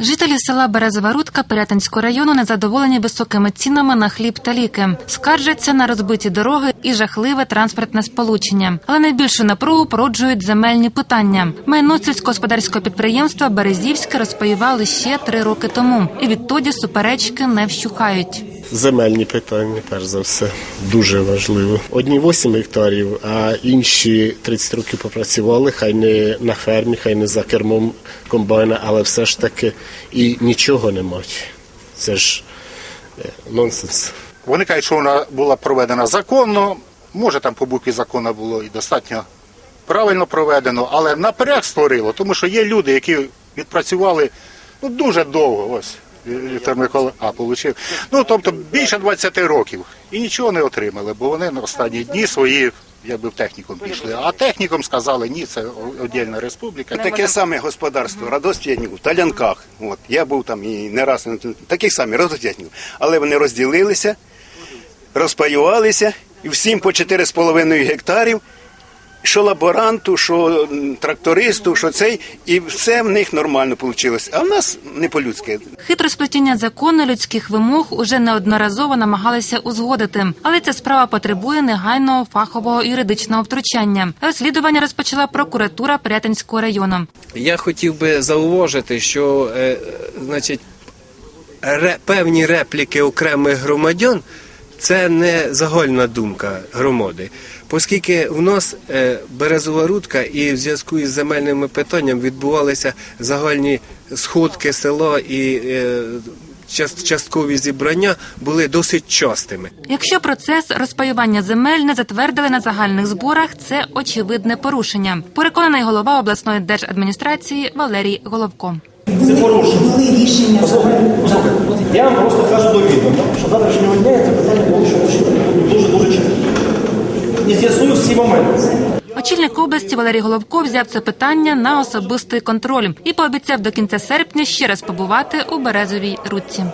Жителі села Березова Рудка Пирятинського району незадоволені високими цінами на хліб та ліки. Скаржаться на розбиті дороги і жахливе транспортне сполучення. Але найбільшу напругу породжують земельні питання. Майно сільськогосподарського підприємства Березівське розпаювали ще три роки тому, і відтоді суперечки не вщухають. Земельні питання, перш за все, дуже важливо. Одні 8 гектарів, а інші 30 років попрацювали, хай не на фермі, хай не за кермом комбайна, але все ж таки і нічого не мають. Це ж е, нонсенс. Вони кажуть, що вона була проведена законно. Може, там по букві закону було і достатньо правильно проведено, але наперед створило, тому що є люди, які відпрацювали ну, дуже довго. Ось Віктор Микола а, получив. Ну, тобто більше 20 років і нічого не отримали, бо вони на останні дні свої. Якби в технікум пішли, а технікум сказали, ні, це віддільна республіка. Таке саме господарство радостєднів в Талянках. От я був там і не раз таких самих радостєднів. Але вони розділилися, розпаювалися, і всім по 4,5 гектарів. Що лаборанту, що трактористу, що цей, і все в них нормально вийшло. А в нас не по-людськи. Хитре сплетіння закону людських вимог уже неодноразово намагалися узгодити, але ця справа потребує негайного фахового юридичного втручання. Розслідування розпочала прокуратура Пирятинського району. Я хотів би зауважити, що е, значить, ре, певні репліки окремих громадян це не загальна думка громади, оскільки в нас е, березова рудка і в зв'язку із земельними питаннями відбувалися загальні сходки села і е, часткові зібрання були досить частими. Якщо процес розпаювання земель не затвердили на загальних зборах, це очевидне порушення. Переконаний голова обласної держадміністрації Валерій Головко. Це порушення. Послухайте, послухайте. Я вам просто кажу до відома, що завтрашнього дня я це питання вирішую дуже дуже чітко. І моменти. Очільник області Валерій Головко взяв це питання на особистий контроль і пообіцяв до кінця серпня ще раз побувати у березовій рудці.